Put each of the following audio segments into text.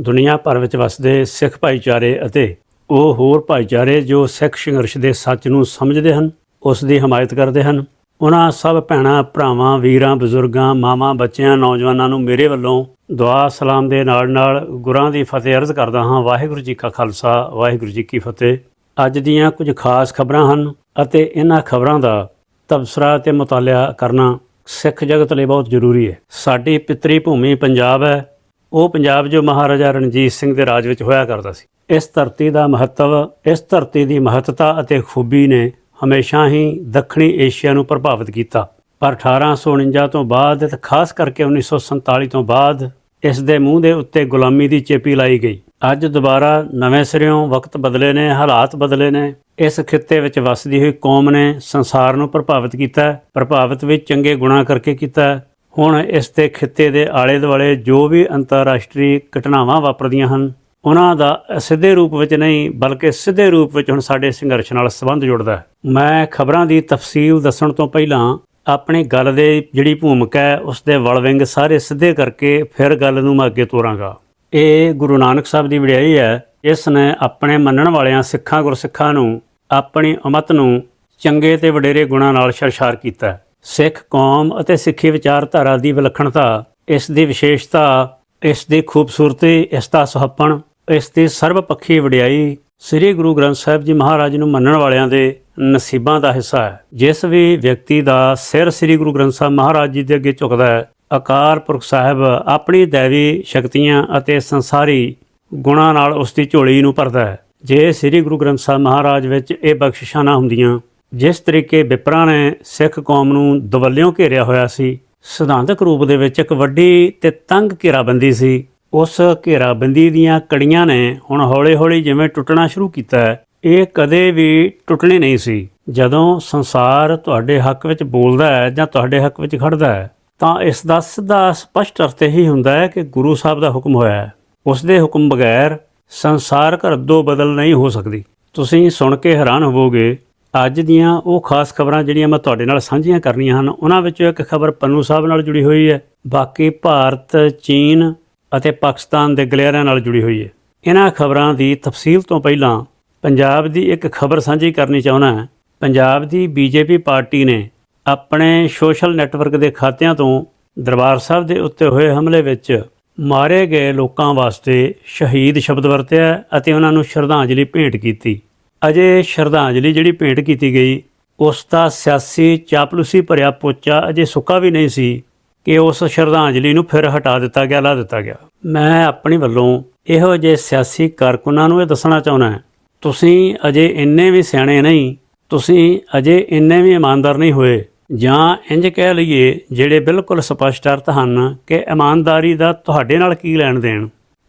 ਦੁਨੀਆ ਭਰ ਵਿੱਚ ਵਸਦੇ ਸਿੱਖ ਭਾਈਚਾਰੇ ਅਤੇ ਉਹ ਹੋਰ ਭਾਈਚਾਰੇ ਜੋ ਸਿੱਖ ਸੰਘਰਸ਼ ਦੇ ਸੱਚ ਨੂੰ ਸਮਝਦੇ ਹਨ, ਉਸ ਦੀ ਹਮਾਇਤ ਕਰਦੇ ਹਨ। ਉਹਨਾਂ ਸਭ ਭੈਣਾਂ, ਭਰਾਵਾਂ, ਵੀਰਾਂ, ਬਜ਼ੁਰਗਾਂ, ਮਾਵਾਂ, ਬੱਚਿਆਂ, ਨੌਜਵਾਨਾਂ ਨੂੰ ਮੇਰੇ ਵੱਲੋਂ ਦੁਆ ਸਲਾਮ ਦੇ ਨਾਲ ਨਾਲ ਗੁਰਾਂ ਦੀ ਫਤਿਹ ਅਰਜ਼ ਕਰਦਾ ਹਾਂ। ਵਾਹਿਗੁਰੂ ਜੀ ਕਾ ਖਾਲਸਾ, ਵਾਹਿਗੁਰੂ ਜੀ ਕੀ ਫਤਿਹ। ਅੱਜ ਦੀਆਂ ਕੁਝ ਖਾਸ ਖਬਰਾਂ ਹਨ ਅਤੇ ਇਹਨਾਂ ਖਬਰਾਂ ਦਾ ਤਬਸਰਾ ਤੇ ਮੁਤਾਲਿਆ ਕਰਨਾ ਸਿੱਖ ਜਗਤ ਲਈ ਬਹੁਤ ਜ਼ਰੂਰੀ ਹੈ। ਸਾਡੀ ਪਿਤਰੀ ਭੂਮੀ ਪੰਜਾਬ ਹੈ। ਉਹ ਪੰਜਾਬ ਜੋ ਮਹਾਰਾਜਾ ਰਣਜੀਤ ਸਿੰਘ ਦੇ ਰਾਜ ਵਿੱਚ ਹੋਇਆ ਕਰਦਾ ਸੀ। ਇਸ ਧਰਤੀ ਦਾ ਮਹੱਤਵ, ਇਸ ਧਰਤੀ ਦੀ ਮਹੱਤਤਾ ਅਤੇ ਖੂਬੀ ਨੇ ਹਮੇਸ਼ਾ ਹੀ ਦੱਖਣੀ ਏਸ਼ੀਆ ਨੂੰ ਪ੍ਰਭਾਵਿਤ ਕੀਤਾ। ਪਰ 1849 ਤੋਂ ਬਾਅਦ ਤੇ ਖਾਸ ਕਰਕੇ 1947 ਤੋਂ ਬਾਅਦ ਇਸ ਦੇ ਮੂੰਹ ਦੇ ਉੱਤੇ ਗੁਲਾਮੀ ਦੀ ਚੇਪੀ ਲਾਈ ਗਈ। ਅੱਜ ਦੁਬਾਰਾ ਨਵੇਂ ਸਿਰਿਓਂ ਵਕਤ ਬਦਲੇ ਨੇ, ਹਾਲਾਤ ਬਦਲੇ ਨੇ। ਇਸ ਖਿੱਤੇ ਵਿੱਚ ਵਸਦੀ ਹੋਈ ਕੌਮ ਨੇ ਸੰਸਾਰ ਨੂੰ ਪ੍ਰਭਾਵਿਤ ਕੀਤਾ, ਪ੍ਰਭਾਵਿਤ ਵੀ ਚੰਗੇ ਗੁਣਾ ਕਰਕੇ ਕੀਤਾ। ਹੁਣ ਇਸ ਦੇ ਖਿੱਤੇ ਦੇ ਆਲੇ ਦੁਆਲੇ ਜੋ ਵੀ ਅੰਤਰਰਾਸ਼ਟਰੀ ਘਟਨਾਵਾਂ ਵਾਪਰਦੀਆਂ ਹਨ, ਉਹਨਾਂ ਦਾ ਸਿੱਧੇ ਰੂਪ ਵਿੱਚ ਨਹੀਂ, ਬਲਕਿ ਸਿੱਧੇ ਰੂਪ ਵਿੱਚ ਹੁਣ ਸਾਡੇ ਸੰਘਰਸ਼ ਨਾਲ ਸੰਬੰਧ ਜੁੜਦਾ ਹੈ। ਮੈਂ ਖਬਰਾਂ ਦੀ ਤਫਸੀਲ ਦੱਸਣ ਤੋਂ ਪਹਿਲਾਂ ਆਪਣੀ ਗੱਲ ਦੇ ਜਿਹੜੀ ਭੂਮਿਕਾ ਹੈ, ਉਸ ਦੇ ਵਲਵਿੰਗ ਸਾਰੇ ਸਿੱਧੇ ਕਰਕੇ ਫਿਰ ਗੱਲ ਨੂੰ ਮੈਂ ਅੱਗੇ ਤੋਰਾਂਗਾ। ਇਹ ਗੁਰੂ ਨਾਨਕ ਸਾਹਿਬ ਦੀ ਵਡਿਆਈ ਹੈ। ਇਸ ਨੇ ਆਪਣੇ ਮੰਨਣ ਵਾਲਿਆਂ ਸਿੱਖਾਂ ਗੁਰਸਿੱਖਾਂ ਨੂੰ, ਆਪਣੀ ਉਮਤ ਨੂੰ ਚੰਗੇ ਤੇ ਵਡੇਰੇ ਗੁਣਾਂ ਨਾਲ ਸ਼ਰਸ਼ਾਰ ਕੀਤਾ ਸਿੱਖ ਕੌਮ ਅਤੇ ਸਿੱਖੀ ਵਿਚਾਰਧਾਰਾ ਦੀ ਵਿਲੱਖਣਤਾ, ਇਸ ਦੀ ਵਿਸ਼ੇਸ਼ਤਾ, ਇਸ ਦੀ ਖੂਬਸੂਰਤੀ, ਇਸ ਦਾ ਸੁਹੱਪਣ, ਇਸ ਦੀ ਸਰਬਪੱਖੀ ਵਡਿਆਈ ਸ੍ਰੀ ਗੁਰੂ ਗ੍ਰੰਥ ਸਾਹਿਬ ਜੀ ਮਹਾਰਾਜ ਨੂੰ ਮੰਨਣ ਵਾਲਿਆਂ ਦੇ ਨਸੀਬਾਂ ਦਾ ਹਿੱਸਾ ਹੈ। ਜਿਸ ਵੀ ਵਿਅਕਤੀ ਦਾ ਸਿਰ ਸ੍ਰੀ ਗੁਰੂ ਗ੍ਰੰਥ ਸਾਹਿਬ ਮਹਾਰਾਜ ਜੀ ਦੇ ਅੱਗੇ ਝੁਕਦਾ ਹੈ, ਅਕਾਲ ਪੁਰਖ ਸਾਹਿਬ ਆਪਣੀ ਦੇਵੀ ਸ਼ਕਤੀਆਂ ਅਤੇ ਸੰਸਾਰੀ ਗੁਣਾਂ ਨਾਲ ਉਸ ਦੀ ਝੋਲੀ ਨੂੰ ਭਰਦਾ ਹੈ। ਜੇ ਸ੍ਰੀ ਗੁਰੂ ਗ੍ਰੰਥ ਸਾਹਿਬ ਮਹਾਰਾਜ ਵਿੱਚ ਇਹ ਬਖਸ਼ਿਸ਼ਾਂ ਨਾ ਹੁੰਦੀਆਂ ਜਿਸ ਤਰੀਕੇ ਵਿਪਰਾਂ ਨੇ ਸਿੱਖ ਕੌਮ ਨੂੰ ਦਵੱਲਿਓਂ ਘੇਰਿਆ ਹੋਇਆ ਸੀ, ਸਿਧਾਂਤਕ ਰੂਪ ਦੇ ਵਿੱਚ ਇੱਕ ਵੱਡੀ ਤੇ ਤੰਗ ਘੇਰਾਬੰਦੀ ਸੀ। ਉਸ ਘੇਰਾਬੰਦੀ ਦੀਆਂ ਕੜੀਆਂ ਨੇ ਹੁਣ ਹੌਲੀ-ਹੌਲੀ ਜਿਵੇਂ ਟੁੱਟਣਾ ਸ਼ੁਰੂ ਕੀਤਾ ਹੈ, ਇਹ ਕਦੇ ਵੀ ਟੁੱਟਣੀ ਨਹੀਂ ਸੀ। ਜਦੋਂ ਸੰਸਾਰ ਤੁਹਾਡੇ ਹੱਕ ਵਿੱਚ ਬੋਲਦਾ ਹੈ ਜਾਂ ਤੁਹਾਡੇ ਹੱਕ ਵਿੱਚ ਖੜਦਾ ਹੈ, ਤਾਂ ਇਸ ਦਾ ਸਿੱਧਾ ਸਪਸ਼ਟ ਅਰਥ ਹੀ ਹੁੰਦਾ ਹੈ ਕਿ ਗੁਰੂ ਸਾਹਿਬ ਦਾ ਹੁਕਮ ਹੋਇਆ ਹੈ। ਉਸ ਦੇ ਹੁਕਮ ਬਗੈਰ ਸੰਸਾਰ ਘਰ ਦੋ ਬਦਲ ਨਹੀਂ ਹੋ ਸਕਦੀ। ਤੁਸੀਂ ਸੁਣ ਕੇ ਹੈਰਾਨ ਹੋਵੋਗੇ ਅੱਜ ਦੀਆਂ ਉਹ ਖਾਸ ਖਬਰਾਂ ਜਿਹੜੀਆਂ ਮੈਂ ਤੁਹਾਡੇ ਨਾਲ ਸਾਂਝੀਆਂ ਕਰਨੀਆਂ ਹਨ, ਉਹਨਾਂ ਵਿੱਚੋਂ ਇੱਕ ਖਬਰ ਪੰਨੂ ਸਾਹਿਬ ਨਾਲ ਜੁੜੀ ਹੋਈ ਹੈ। ਬਾਕੀ ਭਾਰਤ, ਚੀਨ ਅਤੇ ਪਾਕਿਸਤਾਨ ਦੇ ਗਲਿਆਰਿਆਂ ਨਾਲ ਜੁੜੀ ਹੋਈ ਹੈ। ਇਹਨਾਂ ਖਬਰਾਂ ਦੀ ਤਫਸੀਲ ਤੋਂ ਪਹਿਲਾਂ ਪੰਜਾਬ ਦੀ ਇੱਕ ਖਬਰ ਸਾਂਝੀ ਕਰਨੀ ਚਾਹੁੰਦਾ ਹਾਂ। ਪੰਜਾਬ ਦੀ ਬੀਜੇਪੀ ਪਾਰਟੀ ਨੇ ਆਪਣੇ ਸੋਸ਼ਲ ਨੈਟਵਰਕ ਦੇ ਖਾਤਿਆਂ ਤੋਂ ਦਰਬਾਰ ਸਾਹਿਬ ਦੇ ਉੱਤੇ ਹੋਏ ਹਮਲੇ ਵਿੱਚ ਮਾਰੇ ਗਏ ਲੋਕਾਂ ਵਾਸਤੇ ਸ਼ਹੀਦ ਸ਼ਬਦ ਵਰਤਿਆ ਅਤੇ ਉਹਨਾਂ ਨੂੰ ਸ਼ਰਧਾਂਜਲੀ ਭੇਂਟ ਕੀਤੀ। ਅਜੇ ਸ਼ਰਧਾਂਜਲੀ ਜਿਹੜੀ ਭੇਂਟ ਕੀਤੀ ਗਈ, ਉਸ ਦਾ ਸਿਆਸੀ ਚਾਪਲੂਸੀ ਭਰਿਆ ਪੋਚਾ ਅਜੇ ਸੁੱਕਾ ਵੀ ਨਹੀਂ ਸੀ ਕਿ ਉਸ ਸ਼ਰਧਾਂਜਲੀ ਨੂੰ ਫਿਰ ਹਟਾ ਦਿੱਤਾ ਗਿਆ, ਲਾ ਦਿੱਤਾ ਗਿਆ। ਮੈਂ ਆਪਣੀ ਵੱਲੋਂ ਇਹੋ ਜਿਹੇ ਸਿਆਸੀ ਕਾਰਕੁਨਾਂ ਨੂੰ ਇਹ ਦੱਸਣਾ ਚਾਹੁੰਦਾ ਹਾਂ। ਤੁਸੀਂ ਅਜੇ ਇੰਨੇ ਵੀ ਸਿਆਣੇ ਨਹੀਂ, ਤੁਸੀਂ ਅਜੇ ਇੰਨੇ ਵੀ ਇਮਾਨਦਾਰ ਨਹੀਂ ਹੋਏ, ਜਾਂ ਇੰਜ ਕਹਿ ਲਈਏ ਜਿਹੜੇ ਬਿਲਕੁਲ ਸਪਸ਼ਟ ਅਰਥ ਹਨ ਕਿ ਇਮਾਨਦਾਰੀ ਦਾ ਤੁਹਾਡੇ ਨਾਲ ਕੀ ਲੈਣ ਦੇਣ,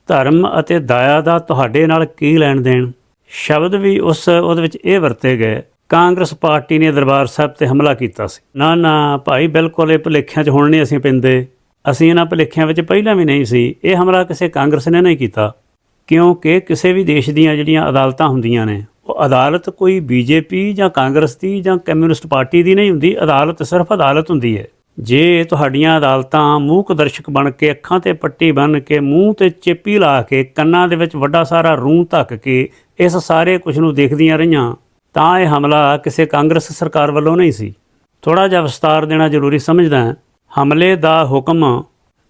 ਧਰਮ ਅਤੇ ਦਇਆ ਦਾ ਤੁਹਾਡੇ ਨਾਲ ਕੀ ਲੈਣ ਦੇਣ। ਸ਼ਬਦ ਵੀ ਉਸ ਉਹਦੇ ਵਿੱਚ ਇਹ ਵਰਤੇ ਗਏ, ਕਾਂਗਰਸ ਪਾਰਟੀ ਨੇ ਦਰਬਾਰ ਸਾਹਿਬ ਤੇ ਹਮਲਾ ਕੀਤਾ ਸੀ। ਨਾ ਨਾ, ਭਾਈ ਬਿਲਕੁਲ ਇਹ ਭੁਲੇਖਿਆਂ 'ਚ ਹੁਣ ਨਹੀਂ ਅਸੀਂ ਪੈਂਦੇ। ਅਸੀਂ ਇਹਨਾਂ ਭੁਲੇਖਿਆਂ ਵਿੱਚ ਪਹਿਲਾਂ ਵੀ ਨਹੀਂ ਸੀ। ਇਹ ਹਮਲਾ ਕਿਸੇ ਕਾਂਗਰਸ ਨੇ ਨਹੀਂ ਕੀਤਾ। ਕਿਉਂਕਿ ਕਿਸੇ ਵੀ ਦੇਸ਼ ਦੀਆਂ ਜਿਹੜੀਆਂ ਅਦਾਲਤਾਂ ਹੁੰਦੀਆਂ ਨੇ, ਉਹ ਅਦਾਲਤ ਕੋਈ ਬੀਜੇਪੀ ਜਾਂ ਕਾਂਗਰਸ ਦੀ ਜਾਂ ਕਮਿਊਨਿਸਟ ਪਾਰਟੀ ਦੀ ਨਹੀਂ ਹੁੰਦੀ। ਅਦਾਲਤ ਸਿਰਫ ਅਦਾਲਤ ਹੁੰਦੀ ਹੈ। ਜੇ ਤੁਹਾਡੀਆਂ ਅਦਾਲਤਾਂ ਮੂਕ ਦਰਸ਼ਕ ਬਣ ਕੇ ਅੱਖਾਂ ਤੇ ਪੱਟੀ ਬੰਨ ਕੇ ਮੂੰਹ ਤੇ ਚੇਪੀ ਲਾ ਕੇ ਕੰਨਾਂ ਦੇ ਵਿੱਚ ਵੱਡਾ ਸਾਰਾ ਰੂੰ ਧੱਕ ਕੇ ਇਸ ਸਾਰੇ ਕੁਝ ਨੂੰ ਦੇਖਦੀਆਂ ਰਹੀਆਂ, ਤਾਂ ਇਹ ਹਮਲਾ ਕਿਸੇ ਕਾਂਗਰਸ ਸਰਕਾਰ ਵੱਲੋਂ ਨਹੀਂ ਸੀ। ਥੋੜਾ ਜਿਹਾ ਵਿਸਤਾਰ ਦੇਣਾ ਜ਼ਰੂਰੀ ਸਮਝਦਾ ਹਾਂ। ਹਮਲੇ ਦਾ ਹੁਕਮ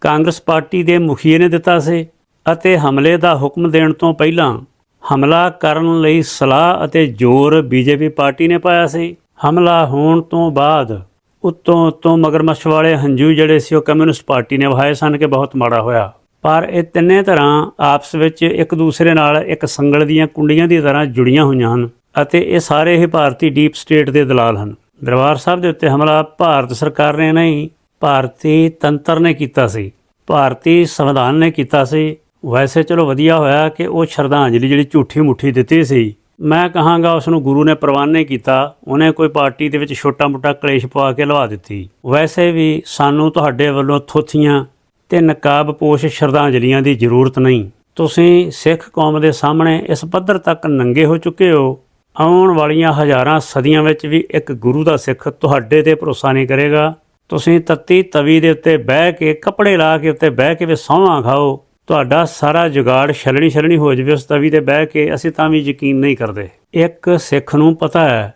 ਕਾਂਗਰਸ ਪਾਰਟੀ ਦੇ ਮੁਖੀਏ ਨੇ ਦਿੱਤਾ ਸੀ ਅਤੇ ਹਮਲੇ ਦਾ ਹੁਕਮ ਦੇਣ ਤੋਂ ਪਹਿਲਾਂ ਹਮਲਾ ਕਰਨ ਲਈ ਸਲਾਹ ਅਤੇ ਜ਼ੋਰ ਬੀਜੇਪੀ ਪਾਰਟੀ ਨੇ ਪਾਇਆ ਸੀ। ਹਮਲਾ ਹੋਣ ਤੋਂ ਬਾਅਦ ਉੱਤੋਂ ਉੱਤੋਂ ਮਗਰਮੱਛ ਵਾਲੇ ਹੰਝੂ ਜਿਹੜੇ ਸੀ ਉਹ ਕਮਿਊਨਿਸਟ ਪਾਰਟੀ ਨੇ ਵਹਾਏ ਸਨ ਕਿ ਬਹੁਤ ਮਾੜਾ ਹੋਇਆ। ਪਰ ਇਹ ਤਿੰਨੇ ਤਰ੍ਹਾਂ ਆਪਸ ਵਿੱਚ ਇੱਕ ਦੂਸਰੇ ਨਾਲ ਇੱਕ ਸੰਗਲ ਦੀਆਂ ਕੁੰਡੀਆਂ ਦੀ ਤਰ੍ਹਾਂ ਜੁੜੀਆਂ ਹੋਈਆਂ ਹਨ ਅਤੇ ਇਹ ਸਾਰੇ ਹੀ ਭਾਰਤੀ ਡੀਪ ਸਟੇਟ ਦੇ ਦਲਾਲ ਹਨ। ਦਰਬਾਰ ਸਾਹਿਬ ਦੇ ਉੱਤੇ ਹਮਲਾ ਭਾਰਤ ਸਰਕਾਰ ਨੇ ਨਹੀਂ, ਭਾਰਤੀ ਤੰਤਰ ਨੇ ਕੀਤਾ ਸੀ। ਭਾਰਤੀ ਸੰਵਿਧਾਨ ਨੇ ਕੀਤਾ ਸੀ। ਵੈਸੇ ਚਲੋ ਵਧੀਆ ਹੋਇਆ ਕਿ ਉਹ ਸ਼ਰਧਾਂਜਲੀ ਜਿਹੜੀ ਝੂਠੀ ਮੁੱਠੀ ਦਿੱਤੀ ਸੀ। ਮੈਂ ਕਹਾਂਗਾ ਉਸ ਨੂੰ ਗੁਰੂ ਨੇ ਪ੍ਰਵਾਨ ਨਹੀਂ ਕੀਤਾ, ਉਹਨੇ ਕੋਈ ਪਾਰਟੀ ਦੇ ਵਿੱਚ ਛੋਟਾ-ਮੋਟਾ ਕਲੇਸ਼ ਪਵਾ ਕੇ ਲਵਾ ਦਿੱਤੀ। ਵੈਸੇ ਵੀ ਸਾਨੂੰ ਤੁਹਾਡੇ ਵੱਲੋਂ ਥੋਥੀਆਂ ਤੇ ਨਕਾਬਪੋਸ਼ ਸ਼ਰਧਾਂਜਲੀਆਂ ਦੀ ਜ਼ਰੂਰਤ ਨਹੀਂ। ਤੁਸੀਂ ਸਿੱਖ ਕੌਮ ਦੇ ਸਾਹਮਣੇ ਇਸ ਪੱਧਰ ਤੱਕ ਨੰਗੇ ਹੋ ਚੁੱਕੇ ਹੋ। ਆਉਣ ਵਾਲੀਆਂ ਹਜ਼ਾਰਾਂ ਸਦੀਆਂ ਵਿੱਚ ਵੀ ਇੱਕ ਗੁਰੂ ਦਾ ਸਿੱਖ ਤੁਹਾਡੇ ਤੇ ਭਰੋਸਾ ਨਹੀਂ ਕਰੇਗਾ। ਤੁਸੀਂ ਤੱਤੀ ਤਵੀ ਦੇ ਉੱਤੇ ਬਹਿ ਕੇ, ਕੱਪੜੇ ਲਾ ਕੇ ਉੱਤੇ ਬਹਿ ਕੇ ਵੀ ਸੌਂਹਾਂ ਖਾਓ। ਤੁਹਾਡਾ ਸਾਰਾ ਜੁਗਾੜ ਛਲਣੀ ਛਲਣੀ ਹੋ ਜਾਵੇ, ਉਸ ਤਵੀ ਤੇ ਬਹਿ ਕੇ ਅਸੀਂ ਤਾਂ ਵੀ ਯਕੀਨ ਨਹੀਂ ਕਰਦੇ। ਇੱਕ ਸਿੱਖ ਨੂੰ ਪਤਾ ਹੈ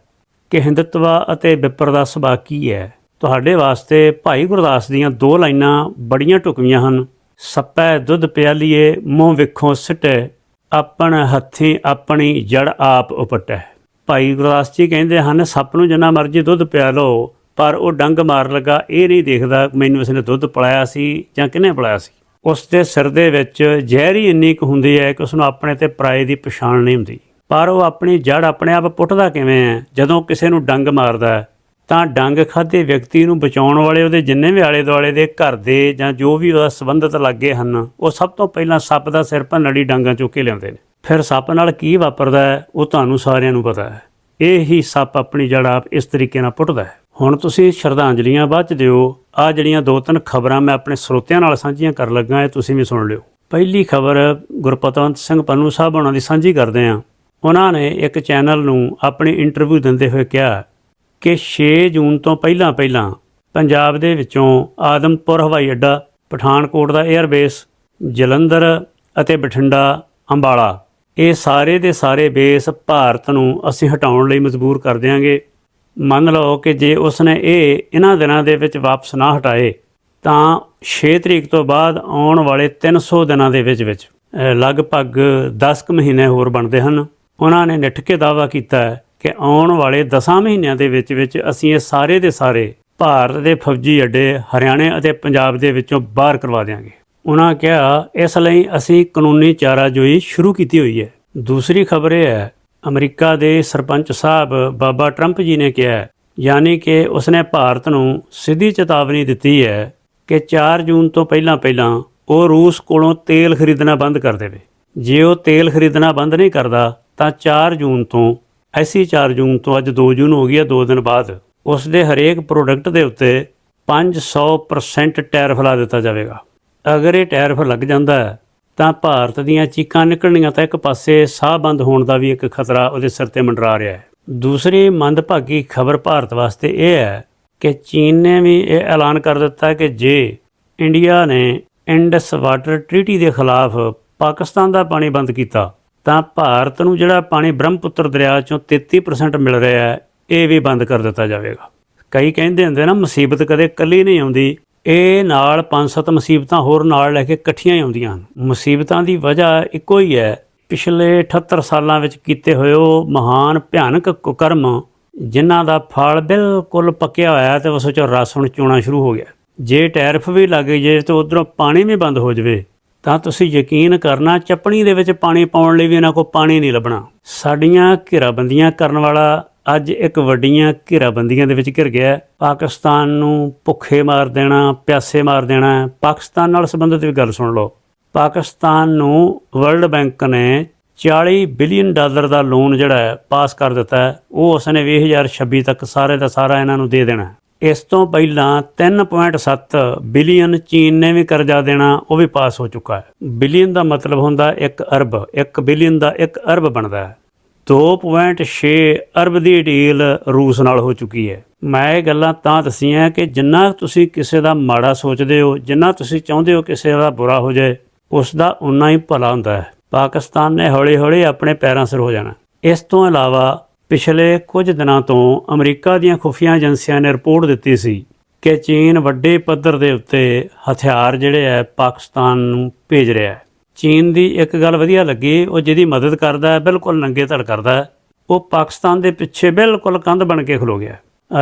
ਕਿ ਹਿੰਦੁੱਤਵਾ ਅਤੇ ਵਿਪਰ ਦਾ ਸੁਭਾਅ ਕੀ ਹੈ। ਤੁਹਾਡੇ ਵਾਸਤੇ ਭਾਈ ਗੁਰਦਾਸ ਦੀਆਂ ਦੋ ਲਾਈਨਾਂ ਬੜੀਆਂ ਢੁਕਵੀਆਂ ਹਨ। ਸੱਪੈ ਦੁੱਧ ਪਿਆਲੀਏ, ਮੂੰਹ ਵੇਖੋਂ ਸਿੱਟੇ, ਆਪਣ ਹੱਥੀ ਆਪਣੀ ਜੜ ਆਪ ਉਪਟੈ। ਭਾਈ ਗੁਰਦਾਸ ਜੀ ਕਹਿੰਦੇ ਹਨ, ਸੱਪ ਨੂੰ ਜਿੰਨਾ ਮਰਜ਼ੀ ਦੁੱਧ ਪਿਆ ਲਓ, ਪਰ ਉਹ ਡੰਗ ਮਾਰ ਲੱਗਾ, ਇਹ ਨਹੀਂ ਦੇਖਦਾ ਮੈਨੂੰ ਇਸਨੇ ਦੁੱਧ ਪਿਲਾਇਆ ਸੀ ਜਾਂ ਕਿਹਨੇ ਪਿਲਾਇਆ ਸੀ। ਉਸ ਦੇ ਸਿਰ ਦੇ ਵਿੱਚ ਜ਼ਹਿਰੀ ਇੰਨੀ ਕੁ ਹੁੰਦੀ ਹੈ ਕਿ ਉਸ ਨੂੰ ਆਪਣੇ ਤੇ ਪਰਾਏ ਦੀ ਪਛਾਣ ਨਹੀਂ ਹੁੰਦੀ। ਪਰ ਉਹ ਆਪਣੀ ਜੜ ਆਪਣੇ ਆਪ ਪੁੱਟਦਾ ਕਿਵੇਂ ਹੈ? ਜਦੋਂ ਕਿਸੇ ਨੂੰ ਡੰਗ ਮਾਰਦਾ ਹੈ, ਤਾਂ ਡੰਗ ਖਾਦੇ ਵਿਅਕਤੀ ਨੂੰ ਬਚਾਉਣ ਵਾਲੇ ਉਹਦੇ ਜਿੰਨੇ ਵੀ ਆਲੇ ਦੁਆਲੇ ਦੇ ਘਰ ਦੇ ਜਾਂ ਜੋ ਵੀ ਉਹਦਾ ਸੰਬੰਧਿਤ ਲੱਗੇ ਹਨ, ਉਹ ਸਭ ਤੋਂ ਪਹਿਲਾਂ ਸੱਪ ਦਾ ਸਿਰ ਭੰਨੜੀ ਡਾਂਗਾਂ ਚੁੱਕ ਕੇ ਲਿਆਉਂਦੇ ਨੇ। ਫਿਰ ਸੱਪ ਨਾਲ ਕੀ ਵਾਪਰਦਾ ਹੈ, ਉਹ ਤੁਹਾਨੂੰ ਸਾਰਿਆਂ ਨੂੰ ਪਤਾ ਹੈ। ਇਹ ਹੀ ਸੱਪ ਆਪਣੀ ਜੜ ਆਪ ਇਸ ਤਰੀਕੇ ਨਾਲ ਪੁੱਟਦਾ ਹੈ। ਹੁਣ ਤੁਸੀਂ ਸ਼ਰਧਾਂਜਲੀਆਂ ਬਾਅਦ ਚ ਦਿਓ। ਆ ਜਿਹੜੀਆਂ ਦੋ ਤਿੰਨ ਖਬਰਾਂ ਮੈਂ ਆਪਣੇ ਸਰੋਤਿਆਂ ਨਾਲ ਸਾਂਝੀਆਂ ਕਰਨ ਲੱਗਾ ਇਹ ਤੁਸੀਂ ਵੀ ਸੁਣ ਲਿਓ। ਪਹਿਲੀ ਖਬਰ, ਗੁਰਪਤਵੰਤ ਸਿੰਘ ਪੰਨੂ ਸਾਹਿਬ ਉਹਨਾਂ ਦੀ ਸਾਂਝੀ ਕਰਦੇ ਆ ਉਹਨਾਂ ਨੇ ਇੱਕ ਚੈਨਲ ਨੂੰ ਆਪਣੀ ਇੰਟਰਵਿਊ ਦਿੰਦੇ ਹੋਏ ਕਿਹਾ ਕਿ 6 ਜੂਨ ਤੋਂ ਪਹਿਲਾਂ ਪਹਿਲਾਂ ਪੰਜਾਬ ਦੇ ਵਿੱਚੋਂ ਆਦਮਪੁਰ ਹਵਾਈ ਅੱਡਾ, ਪਠਾਨਕੋਟ ਦਾ 에ਅਰਬੇਸ ਜਲੰਧਰ ਅਤੇ ਬਠਿੰਡਾ, ਅੰਬਾਲਾ। ਇਹ ਸਾਰੇ ਦੇ ਸਾਰੇ ਬੇਸ ਭਾਰਤ ਨੂੰ ਅਸੀਂ ਹਟਾਉਣ ਲਈ ਮਜਬੂਰ ਕਰ ਦਿਆਂਗੇ। ਮੰਨ ਲਓ ਕਿ ਜੇ ਉਸਨੇ ਇਹ ਇਹਨਾਂ ਦਿਨਾਂ ਦੇ ਵਿੱਚ ਵਾਪਸ ਨਾ ਹਟਾਏ, ਤਾਂ 6 ਤਰੀਕ ਤੋਂ ਬਾਅਦ ਆਉਣ ਵਾਲੇ 300 ਦਿਨਾਂ ਦੇ ਵਿੱਚ ਵਿੱਚ ਲਗਭਗ 10 ਕੁ ਮਹੀਨੇ ਹੋਰ ਬਣਦੇ ਹਨ। ਉਹਨਾਂ ਨੇ ਨਿੱਠ ਕੇ ਦਾਅਵਾ ਕੀਤਾ ਕਿ ਆਉਣ ਵਾਲੇ 10 ਮਹੀਨਿਆਂ ਦੇ ਵਿੱਚ ਵਿੱਚ ਅਸੀਂ ਇਹ ਸਾਰੇ ਦੇ ਸਾਰੇ ਭਾਰਤ ਦੇ ਫੌਜੀ ਅੱਡੇ, ਹਰਿਆਣੇ ਅਤੇ ਪੰਜਾਬ ਦੇ ਵਿੱਚੋਂ ਬਾਹਰ ਕਰਵਾ ਦਿਆਂਗੇ। ਉਹਨਾਂ ਕਿਹਾ, ਇਸ ਲਈ ਅਸੀਂ ਕਾਨੂੰਨੀ ਚਾਰਾਜੋਈ ਸ਼ੁਰੂ ਕੀਤੀ ਹੋਈ ਹੈ। ਦੂਸਰੀ ਖਬਰ ਇਹ ਹੈ ਅਮਰੀਕਾ ਦੇ ਸਰਪੰਚ ਸਾਹਿਬ ਬਾਬਾ ਟਰੰਪ ਜੀ ਨੇ ਕਿਹਾ ਯਾਨੀ ਕਿ ਉਸਨੇ ਭਾਰਤ ਨੂੰ ਸਿੱਧੀ ਚੇਤਾਵਨੀ ਦਿੱਤੀ ਹੈ ਕਿ 4 ਜੂਨ ਤੋਂ ਪਹਿਲਾਂ ਪਹਿਲਾਂ ਉਹ ਰੂਸ ਕੋਲੋਂ ਤੇਲ ਖਰੀਦਣਾ ਬੰਦ ਕਰ ਦੇਵੇ। ਜੇ ਉਹ ਤੇਲ ਖਰੀਦਣਾ ਬੰਦ ਨਹੀਂ ਕਰਦਾ, ਤਾਂ 4 ਜੂਨ ਤੋਂ, ਐਸੀ 4 ਜੂਨ ਤੋਂ ਅੱਜ 2 ਜੂਨ ਹੋ ਗਈ ਹੈ 2 ਦਿਨ ਬਾਅਦ ਉਸ ਦੇ ਹਰੇਕ ਪ੍ਰੋਡਕਟ ਦੇ ਉੱਤੇ 500% ਟੈਰਿਫ ਲਾ ਦਿੱਤਾ ਜਾਵੇਗਾ। ਅਗਰ ਇਹ ਟੈਰਿਫ ਲੱਗ ਜਾਂਦਾ ਹੈ ਤਾਂ ਭਾਰਤ ਦੀਆਂ ਚੀਕਾਂ ਨਿਕਲਣੀਆਂ ਤਾਂ ਇੱਕ ਪਾਸੇ ਸਾਹ ਬੰਦ ਹੋਣ ਦਾ ਵੀ ਇੱਕ ਖਤਰਾ ਉਹਦੇ ਸਿਰ ਤੇ ਮੰਡਰਾ ਰਿਹਾ ਹੈ। ਦੂਸਰੀ ਮੰਦਭਾਗੀ ਖਬਰ ਭਾਰਤ ਵਾਸਤੇ ਇਹ ਹੈ ਕਿ ਚੀਨ ਨੇ ਵੀ ਇਹ ਐਲਾਨ ਕਰ ਦਿੱਤਾ ਕਿ ਜੇ ਇੰਡੀਆ ਨੇ ਇੰਡਸ ਵਾਟਰ ਟ੍ਰੀਟੀ ਦੇ ਖਿਲਾਫ ਪਾਕਿਸਤਾਨ ਦਾ ਪਾਣੀ ਬੰਦ ਕੀਤਾ, ਤਾਂ ਭਾਰਤ ਨੂੰ ਜਿਹੜਾ ਪਾਣੀ ਬ੍ਰਹਮਪੁੱਤਰ ਦਰਿਆ ਚੋਂ 33% ਮਿਲ ਰਿਹਾ ਹੈ, ਇਹ ਵੀ ਬੰਦ ਕਰ ਦਿੱਤਾ ਜਾਵੇਗਾ। ਕਈ ਕਹਿੰਦੇ ਹੁੰਦੇ ਨਾ, ਮੁਸੀਬਤ ਕਦੇ ਇਕੱਲੀ ਨਹੀਂ ਆਉਂਦੀ। ਇਹ ਨਾਲ ਪੰਜ ਸੱਤ ਮੁਸੀਬਤਾਂ ਹੋਰ ਨਾਲ ਲੈ ਕੇ ਇਕੱਠੀਆਂ ਹੀ ਆਉਂਦੀਆਂ ਹਨ। ਮੁਸੀਬਤਾਂ ਦੀ ਵਜ੍ਹਾ ਇੱਕੋ ਹੀ ਹੈ। ਪਿਛਲੇ 78 ਸਾਲਾਂ ਵਿੱਚ ਕੀਤੇ ਹੋਏ ਉਹ ਮਹਾਨ ਭਿਆਨਕ ਕੁਕਰਮ, ਜਿਨ੍ਹਾਂ ਦਾ ਫਲ ਬਿਲਕੁਲ ਪੱਕਿਆ ਹੋਇਆ ਹੈ ਤੇ ਉਸ ਵਿੱਚੋਂ ਰਸ ਹੁਣ ਚੋਣਾ ਸ਼ੁਰੂ ਹੋ ਗਿਆ। ਜੇ ਟੈਰਫ ਵੀ ਲੱਗ ਜੇ ਤੇ ਉਧਰੋਂ ਪਾਣੀ ਵੀ ਬੰਦ ਹੋ ਜਵੇ, ਤਾਂ ਤੁਸੀਂ ਯਕੀਨ ਕਰਨਾ, ਚੱਪਣੀ ਦੇ ਵਿੱਚ ਪਾਣੀ ਪਾਉਣ ਲਈ ਵੀ ਇਹਨਾਂ ਕੋਲ ਪਾਣੀ ਨਹੀਂ ਲੱਭਣਾ। ਸਾਡੀਆਂ ਘੇਰਾਬੰਦੀਆਂ ਕਰਨ ਵਾਲਾ ਅੱਜ ਇੱਕ ਵੱਡੀਆਂ ਘੇਰਾਬੰਦੀਆਂ ਦੇ ਵਿੱਚ ਘਿਰ ਗਿਆ ਪਾਕਿਸਤਾਨ ਨੂੰ ਭੁੱਖੇ ਮਾਰ ਦੇਣਾ, ਪਿਆਸੇ ਮਾਰ ਦੇਣਾ ਪਾਕਿਸਤਾਨ ਨਾਲ ਸੰਬੰਧਿਤ ਵੀ ਗੱਲ ਸੁਣ ਲਓ। ਪਾਕਿਸਤਾਨ ਨੂੰ ਵਰਲਡ ਬੈਂਕ ਨੇ 40 ਬਿਲੀਅਨ ਡਾਲਰ ਦਾ ਲੋਨ ਜਿਹੜਾ ਹੈ, ਪਾਸ ਕਰ ਦਿੱਤਾ ਹੈ। ਉਹ ਉਸਨੇ 2026 ਤੱਕ ਸਾਰੇ ਦਾ ਸਾਰਾ ਇਹਨਾਂ ਨੂੰ ਦੇ ਦੇਣਾ ਇਸ ਤੋਂ ਪਹਿਲਾਂ 3.7 ਬਿਲੀਅਨ ਚੀਨ ਨੇ ਵੀ ਕਰਜ਼ਾ ਦੇਣਾ, ਉਹ ਵੀ ਪਾਸ ਹੋ ਚੁੱਕਾ ਹੈ। ਬਿਲੀਅਨ ਦਾ ਮਤਲਬ ਹੁੰਦਾ 1 ਅਰਬ 1 ਬਿਲੀਅਨ ਦਾ 1 ਅਰਬ ਬਣਦਾ ਹੈ। 2.6 ਅਰਬ ਦੀ ਡੀਲ ਰੂਸ ਨਾਲ ਹੋ ਚੁੱਕੀ ਹੈ। ਮੈਂ ਇਹ ਗੱਲਾਂ ਤਾਂ ਦਸੀਆਂ ਕਿ ਜਿੰਨਾ ਤੁਸੀਂ ਕਿਸੇ ਦਾ ਮਾੜਾ ਸੋਚਦੇ ਹੋ, ਜਿੰਨਾ ਤੁਸੀਂ ਚਾਹੁੰਦੇ ਹੋ ਕਿਸੇ ਦਾ ਬੁਰਾ ਹੋ ਜਾਏ ਉਸ ਦਾ ਉਨਾ ਹੀ ਭਲਾ ਹੁੰਦਾ ਹੈ। ਪਾਕਿਸਤਾਨ ਨੇ ਹੌਲੀ-ਹੌਲੀ ਆਪਣੇ ਪੈਰਾਂ ਸਿਰ ਹੋ ਜਾਣਾ। ਇਸ ਤੋਂ ਇਲਾਵਾ ਪਿਛਲੇ ਕੁਝ ਦਿਨਾਂ ਤੋਂ ਅਮਰੀਕਾ ਦੀਆਂ ਖੁਫੀਆ ਏਜੰਸੀਆਂ ਨੇ ਰਿਪੋਰਟ ਦਿੱਤੀ ਸੀ ਕਿ ਚੀਨ ਵੱਡੇ ਪੱਧਰ ਦੇ ਉੱਤੇ ਹਥਿਆਰ ਜਿਹੜੇ ਹੈ ਪਾਕਿਸਤਾਨ ਨੂੰ ਭੇਜ ਰਿਹਾ ਹੈ। ਚੀਨ ਦੀ ਇੱਕ ਗੱਲ ਵਧੀਆ ਲੱਗੀ, ਉਹ ਜਿਹਦੀ ਮਦਦ ਕਰਦਾ ਬਿਲਕੁਲ ਨੰਗੇ ਧੜ ਕਰਦਾ ਉਹ ਪਾਕਿਸਤਾਨ ਦੇ ਪਿੱਛੇ ਬਿਲਕੁਲ ਕੰਧ ਬਣ ਕੇ ਖਲੋ ਗਿਆ।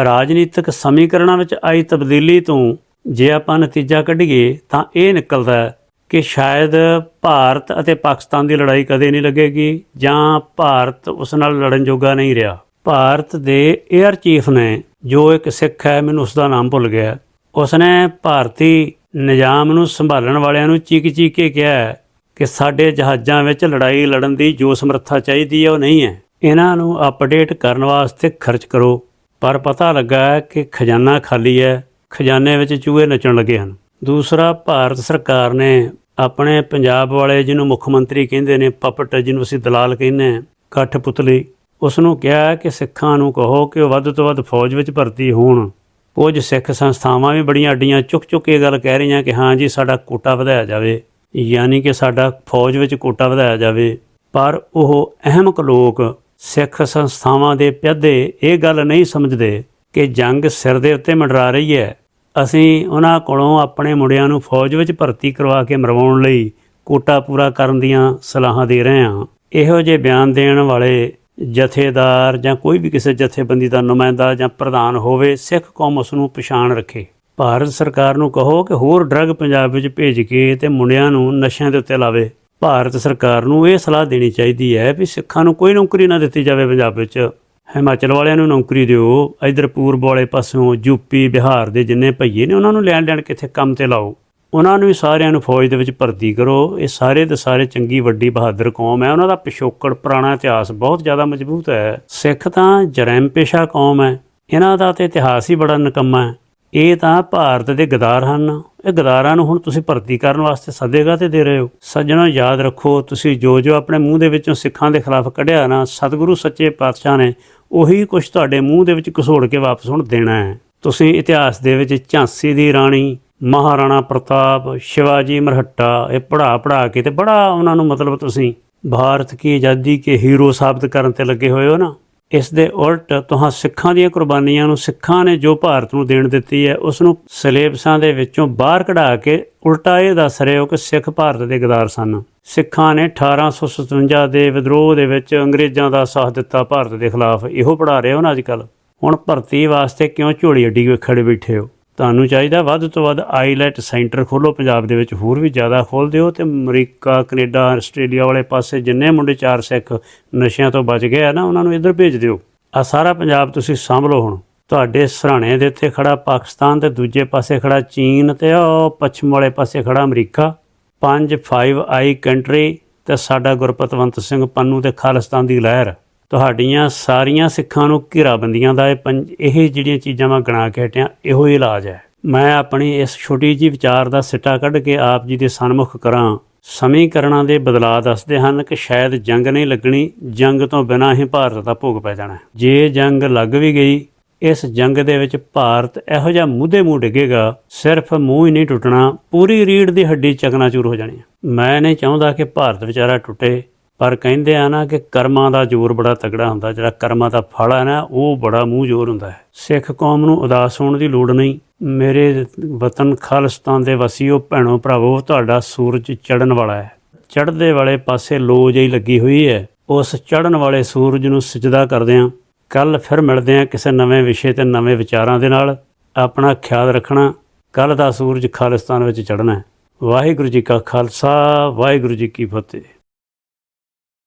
ਰਾਜਨੀਤਿਕ ਸਮੀਕਰਨਾਂ ਵਿੱਚ ਆਈ ਤਬਦੀਲੀ ਤੋਂ ਜੇ ਆਪਾਂ ਨਤੀਜਾ ਕੱਢੀਏ, ਤਾਂ ਇਹ ਨਿਕਲਦਾ ਕਿ ਸ਼ਾਇਦ ਭਾਰਤ ਅਤੇ ਪਾਕਿਸਤਾਨ ਦੀ ਲੜਾਈ ਕਦੇ ਨਹੀਂ ਲੱਗੇਗੀ, ਜਾਂ ਭਾਰਤ ਉਸ ਨਾਲ ਲੜਨ ਜੋਗਾ ਨਹੀਂ ਰਿਹਾ। ਭਾਰਤ ਦੇ 에ਅਰ ਚੀਫ ਨੇ ਜੋ ਇੱਕ ਸਿੱਖ ਹੈ, ਮੈਨੂੰ ਉਸ ਦਾ ਨਾਮ ਭੁੱਲ ਗਿਆ। ਉਸਨੇ ਭਾਰਤੀ ਨਿਜ਼ਾਮ ਨੂੰ ਸੰਭਾਲਣ ਵਾਲਿਆਂ ਨੂੰ ਚੀਕ ਚੀਕ ਕੇ ਕਿਹਾ ਕਿ ਸਾਡੇ ਜਹਾਜ਼ਾਂ ਵਿੱਚ ਲੜਾਈ ਲੜਨ ਦੀ ਜੋ ਸਮਰੱਥਾ ਚਾਹੀਦੀ ਹੈ ਉਹ ਨਹੀਂ ਹੈ। ਇਹਨਾਂ ਨੂੰ ਅਪਡੇਟ ਕਰਨ ਵਾਸਤੇ ਖਰਚ ਕਰੋ। ਪਰ ਪਤਾ ਲੱਗਾ ਕਿ ਖਜ਼ਾਨਾ ਖਾਲੀ ਹੈ। ਖਜ਼ਾਨੇ ਵਿੱਚ ਚੂਹੇ ਨੱਚਣ ਲੱਗੇ ਹਨ। ਦੂਸਰਾ, ਭਾਰਤ ਸਰਕਾਰ ਨੇ ਆਪਣੇ ਪੰਜਾਬ ਵਾਲੇ ਜਿਹਨੂੰ ਮੁੱਖ ਮੰਤਰੀ ਕਹਿੰਦੇ ਨੇ, ਪਪਟ, ਜਿਹਨੂੰ ਅਸੀਂ ਦਲਾਲ ਕਹਿੰਦੇ ਹਾਂ ਕਠਪੁਤਲੀ ਉਸ ਨੂੰ ਕਿਹਾ ਕਿ ਸਿੱਖਾਂ ਨੂੰ ਕਹੋ ਕਿ ਉਹ ਵੱਧ ਤੋਂ ਵੱਧ ਫੌਜ ਵਿੱਚ ਭਰਤੀ ਹੋਣ। ਕੁਝ ਸਿੱਖ ਸੰਸਥਾਵਾਂ ਵੀ ਬੜੀਆਂ ਅੱਡੀਆਂ ਚੁੱਕ ਚੁੱਕ ਕੇ ਗੱਲ ਕਹਿ ਰਹੀਆਂ ਕਿ ਹਾਂ ਜੀ, ਸਾਡਾ ਕੋਟਾ ਵਧਾਇਆ ਜਾਵੇ। ਯਾਨੀ ਕਿ ਸਾਡਾ ਫੌਜ ਵਿੱਚ ਕੋਟਾ ਵਧਾਇਆ ਜਾਵੇ। ਪਰ ਉਹ ਅਹਿਮਕ ਲੋਕ ਸਿੱਖ ਸੰਸਥਾਵਾਂ ਦੇ ਪਿਆਦੇ ਇਹ ਗੱਲ ਨਹੀਂ ਸਮਝਦੇ ਕਿ ਜੰਗ ਸਿਰ ਦੇ ਉੱਤੇ ਮੰਡਰਾ ਰਹੀ ਹੈ। ਅਸੀਂ ਉਹਨਾਂ ਕੋਲੋਂ ਆਪਣੇ ਮੁੰਡਿਆਂ ਨੂੰ ਫੌਜ ਵਿੱਚ ਭਰਤੀ ਕਰਵਾ ਕੇ ਮਰਵਾਉਣ ਲਈ ਕੋਟਾ ਪੂਰਾ ਕਰਨ ਦੀਆਂ ਸਲਾਹਾਂ ਦੇ ਰਹੇ ਹਾਂ। ਇਹੋ ਜਿਹੇ ਬਿਆਨ ਦੇਣ ਵਾਲੇ ਜਥੇਦਾਰ ਜਾਂ ਕੋਈ ਵੀ ਕਿਸੇ ਜਥੇਬੰਦੀ ਦਾ ਨੁਮਾਇੰਦਾ ਜਾਂ ਪ੍ਰਧਾਨ ਹੋਵੇ, ਸਿੱਖ ਕੌਮ ਉਸ ਨੂੰ ਪਛਾਣ ਰੱਖੇ। ਭਾਰਤ ਸਰਕਾਰ ਨੂੰ ਕਹੋ ਕਿ ਹੋਰ ਡਰੱਗ ਪੰਜਾਬ ਵਿੱਚ ਭੇਜ ਕੇ ਤੇ ਮੁੰਡਿਆਂ ਨੂੰ ਨਸ਼ਿਆਂ ਦੇ ਉੱਤੇ ਲਾਵੇ। ਭਾਰਤ ਸਰਕਾਰ ਨੂੰ ਇਹ ਸਲਾਹ ਦੇਣੀ ਚਾਹੀਦੀ ਹੈ ਵੀ ਸਿੱਖਾਂ ਨੂੰ ਕੋਈ ਨੌਕਰੀ ਨਾ ਦਿੱਤੀ ਜਾਵੇ ਪੰਜਾਬ ਵਿੱਚ। ਹਿਮਾਚਲ ਵਾਲਿਆਂ ਨੂੰ ਨੌਕਰੀ ਦਿਓ। ਇਧਰ ਪੂਰਬ ਵਾਲੇ ਪਾਸਿਓਂ ਯੂਪੀ ਬਿਹਾਰ ਦੇ ਜਿੰਨੇ ਭਈਏ ਨੇ, ਉਹਨਾਂ ਨੂੰ ਲੈਣ ਲੈਣ ਕਿੱਥੇ ਕੰਮ ਤੇ ਲਾਓ। ਉਹਨਾਂ ਨੂੰ ਵੀ ਸਾਰਿਆਂ ਨੂੰ ਫੌਜ ਦੇ ਵਿੱਚ ਭਰਤੀ ਕਰੋ। ਇਹ ਸਾਰੇ ਦੇ ਸਾਰੇ ਚੰਗੀ, ਵੱਡੀ, ਬਹਾਦਰ ਕੌਮ ਹੈ। ਉਹਨਾਂ ਦਾ ਪਿਛੋਕੜ, ਪੁਰਾਣਾ ਇਤਿਹਾਸ ਬਹੁਤ ਜ਼ਿਆਦਾ ਮਜ਼ਬੂਤ ਹੈ। ਸਿੱਖ ਤਾਂ ਜਰੈਮ ਪੇਸ਼ਾ ਕੌਮ ਹੈ। ਇਹਨਾਂ ਦਾ ਤੇ ਇਤਿਹਾਸ ਹੀ ਬੜਾ ਨਿਕੰਮਾ ਹੈ। ਇਹ ਤਾਂ ਭਾਰਤ ਦੇ ਗਦਾਰ ਹਨ। ਇਹ ਗਦਾਰਾਂ ਨੂੰ ਹੁਣ ਤੁਸੀਂ ਭਰਤੀ ਕਰਨ ਵਾਸਤੇ ਸੱਦੇਗਾ ਤੇ ਦੇ ਰਹੇ ਹੋ। ਸੱਜਣੋ, ਯਾਦ ਰੱਖੋ, ਤੁਸੀਂ ਜੋ ਜੋ ਆਪਣੇ ਮੂੰਹ ਦੇ ਵਿੱਚੋਂ ਸਿੱਖਾਂ ਦੇ ਖਿਲਾਫ ਕੱਢਿਆ ਨਾ, ਸਤਿਗੁਰੂ ਸੱਚੇ ਪਾਤਸ਼ਾਹ ਨੇ ਉਹੀ ਕੁਝ ਤੁਹਾਡੇ ਮੂੰਹ ਦੇ ਵਿੱਚ ਘਸੋੜ ਕੇ ਵਾਪਸ ਹੁਣ ਦੇਣਾ ਹੈ। ਤੁਸੀਂ ਇਤਿਹਾਸ ਦੇ ਵਿੱਚ ਝਾਂਸੀ ਦੀ ਰਾਣੀ, ਮਹਾਰਾਣਾ ਪ੍ਰਤਾਪ, ਸ਼ਿਵਾਜੀ ਮਰਹੱਟਾ, ਇਹ ਪੜਾ ਪੜਾ ਕੇ ਤੇ ਬੜਾ ਉਹਨਾਂ ਨੂੰ ਮਤਲਬ ਤੁਸੀਂ ਭਾਰਤ ਕੀ ਆਜ਼ਾਦੀ ਕੇ ਹੀਰੋ ਸਾਬਤ ਕਰਨ ਤੇ ਲੱਗੇ ਹੋਏ ਹੋ ਨਾ। ਇਸ ਦੇ ਉਲਟ ਤੁਹਾਂ ਸਿੱਖਾਂ ਦੀਆਂ ਕੁਰਬਾਨੀਆਂ ਨੂੰ ਸਿੱਖਾਂ ਨੇ ਜੋ ਭਾਰਤ ਨੂੰ ਦੇਣ ਦਿੱਤੀ ਹੈ, ਉਸ ਨੂੰ ਸਿਲੇਬਸਾਂ ਦੇ ਵਿੱਚੋਂ ਬਾਹਰ ਕਢਾ ਕੇ ਉਲਟਾ ਇਹ ਦੱਸ ਰਹੇ ਹੋ ਕਿ ਸਿੱਖ ਭਾਰਤ ਦੇ ਗਦਾਰ ਸਨ। ਸਿੱਖਾਂ ਨੇ 1857 ਦੇ ਵਿਦਰੋਹ ਦੇ ਵਿੱਚ ਅੰਗਰੇਜ਼ਾਂ ਦਾ ਸਾਥ ਦਿੱਤਾ ਭਾਰਤ ਦੇ ਖਿਲਾਫ। ਇਹੋ ਪੜਾ ਰਹੇ ਹੋ ਨਾ ਅੱਜਕੱਲ ਹੁਣ ਭਰਤੀ ਵਾਸਤੇ ਕਿਉਂ ਝੋਲੀ ਅੱਡੀ ਖੜੇ ਬੈਠੇ ਹੋ? ਤੁਹਾਨੂੰ ਚਾਹੀਦਾ ਵੱਧ ਤੋਂ ਵੱਧ ਆਈਲੈਟ ਸੈਂਟਰ ਖੋਲੋ ਪੰਜਾਬ ਦੇ ਵਿੱਚ ਹੋਰ ਵੀ ਜ਼ਿਆਦਾ ਖੋਲ ਦਿਓ ਤੇ ਅਮਰੀਕਾ, ਕੈਨੇਡਾ, ਆਸਟ੍ਰੇਲੀਆ ਵਾਲੇ ਪਾਸੇ ਜਿੰਨੇ ਮੁੰਡੇ ਚਾਰ ਸਿੱਖ ਨਸ਼ਿਆਂ ਤੋਂ ਬਚ ਗਏ ਆ ਨਾ, ਉਹਨਾਂ ਨੂੰ ਇੱਧਰ ਭੇਜ ਦਿਓ। ਆ ਸਾਰਾ ਪੰਜਾਬ ਤੁਸੀਂ ਸਾਂਭ ਲਓ ਹੁਣ। ਤੁਹਾਡੇ ਸਰਾਣੇ ਦੇ ਉੱਤੇ ਖੜਾ ਪਾਕਿਸਤਾਨ ਤੇ ਦੂਜੇ ਪਾਸੇ ਖੜਾ ਚੀਨ ਤੇ ਉਹ ਪੱਛਮ ਵਾਲੇ ਪਾਸੇ ਖੜਾ ਅਮਰੀਕਾ। ਪੰਜ 5 ਆਈ ਕੰਟਰੀ ਤੇ ਸਾਡਾ ਗੁਰਪਤਵੰਤ ਸਿੰਘ ਪੰਨੂ ਤੇ ਖਾਲਿਸਤਾਨ ਦੀ ਲਹਿਰ। ਤੁਹਾਡੀਆਂ ਸਾਰੀਆਂ ਸਿੱਖਾਂ ਨੂੰ ਘੇਰਾਬੰਦੀਆਂ ਦਾ ਇਹ ਪੰਜ, ਇਹ ਜਿਹੜੀਆਂ ਚੀਜ਼ਾਂ ਮੈਂ ਗਣਾ ਕੇ ਹਟਿਆ, ਇਹੋ ਹੀ ਇਲਾਜ ਹੈ। ਮੈਂ ਆਪਣੀ ਇਸ ਛੋਟੀ ਜੀ ਵਿਚਾਰ ਦਾ ਸਿੱਟਾ ਕੱਢ ਕੇ ਆਪ ਜੀ ਦੇ ਸਨਮੁਖ ਕਰਾਂ। ਸਮੀਕਰਨਾਂ ਦੇ ਬਦਲਾਅ ਦੱਸਦੇ ਹਨ ਕਿ ਸ਼ਾਇਦ ਜੰਗ ਨਹੀਂ ਲੱਗਣੀ, ਜੰਗ ਤੋਂ ਬਿਨਾਂ ਹੀ ਭਾਰਤ ਦਾ ਭੋਗ ਪੈ ਜਾਣਾ ਜੇ ਜੰਗ ਲੱਗ ਵੀ ਗਈ, ਇਸ ਜੰਗ ਦੇ ਵਿੱਚ ਭਾਰਤ ਇਹੋ ਜਿਹਾ ਮੂਧੇ ਮੂੰਹ ਡਿੱਗੇਗਾ, ਸਿਰਫ ਮੂੰਹ ਹੀ ਨਹੀਂ ਟੁੱਟਣਾ, ਪੂਰੀ ਰੀੜ ਦੀ ਹੱਡੀ ਚਕਨਾਚੂਰ ਹੋ ਜਾਣੀ ਮੈਂ ਨਹੀਂ ਚਾਹੁੰਦਾ ਕਿ ਭਾਰਤ ਵਿਚਾਰਾ ਟੁੱਟੇ ਪਰ ਕਹਿੰਦੇ ਆ ਨਾ ਕਿ ਕਰਮਾਂ ਦਾ ਜ਼ੋਰ ਬੜਾ ਤਗੜਾ ਹੁੰਦਾ, ਜਿਹੜਾ ਕਰਮਾਂ ਦਾ ਫਲ ਹੈ ਨਾ, ਉਹ ਬੜਾ ਮੂੰਹ ਜ਼ੋਰ ਹੁੰਦਾ ਹੈ। ਸਿੱਖ ਕੌਮ ਨੂੰ ਉਦਾਸ ਹੋਣ ਦੀ ਲੋੜ ਨਹੀਂ। ਮੇਰੇ ਵਤਨ ਖਾਲਿਸਤਾਨ ਦੇ ਵਸੀਓ, ਭੈਣੋ ਭਰਾਵੋ, ਤੁਹਾਡਾ ਸੂਰਜ ਚੜ੍ਹਨ ਵਾਲਾ ਹੈ। ਚੜ੍ਹਦੇ ਵਾਲੇ ਪਾਸੇ ਲੋ ਜਿਹੀ ਲੱਗੀ ਹੋਈ ਹੈ। ਉਸ ਚੜ੍ਹਨ ਵਾਲੇ ਸੂਰਜ ਨੂੰ ਸਜਦਾ ਕਰਦੇ ਹਾਂ ਕੱਲ ਫਿਰ ਮਿਲਦੇ ਹਾਂ ਕਿਸੇ ਨਵੇਂ ਵਿਸ਼ੇ ਤੇ ਨਵੇਂ ਵਿਚਾਰਾਂ ਦੇ ਨਾਲ। ਆਪਣਾ ਖਿਆਲ ਰੱਖਣਾ ਕੱਲ ਦਾ ਸੂਰਜ ਖਾਲਿਸਤਾਨ ਵਿੱਚ ਚੜ੍ਹਨਾ ਹੈ। ਵਾਹਿਗੁਰੂ ਜੀ ਕਾ ਖਾਲਸਾ, ਵਾਹਿਗੁਰੂ ਜੀ ਕੀ ਫਤਿਹ।